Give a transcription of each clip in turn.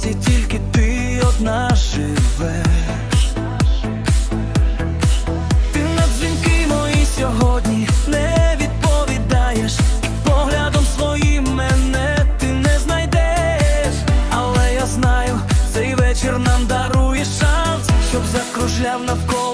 світі тільки ти одна живеш. Ти на дзвінки мої сьогодні не відповідаєш, поглядом своїм мене ти не знайдеш, але я знаю, цей вечір нам дарує шанс, щоб закружляв навколо.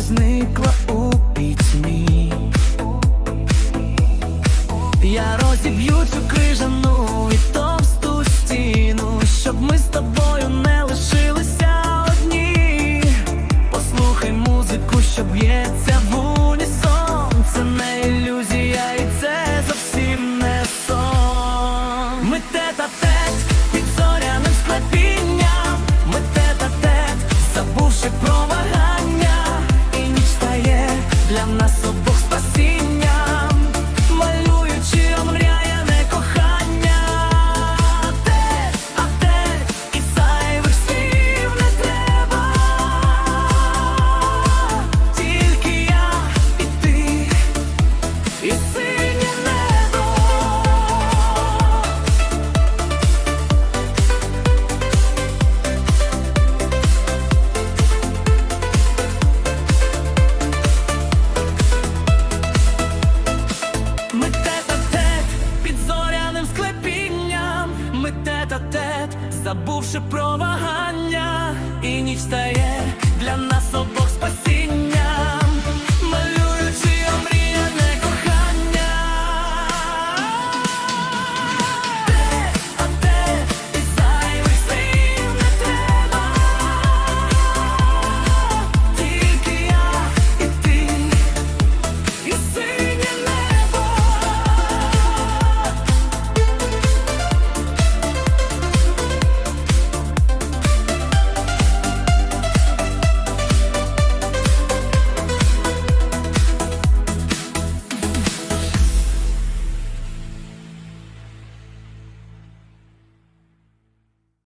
Зникла у пітьмі. Я розіб'ю цю крижану і товсту стіну, щоб ми з тобою не лишилися одні. Послухай музику, що б'ється в унісон. Це не ілюзія, забувши про вагання, і ніч стає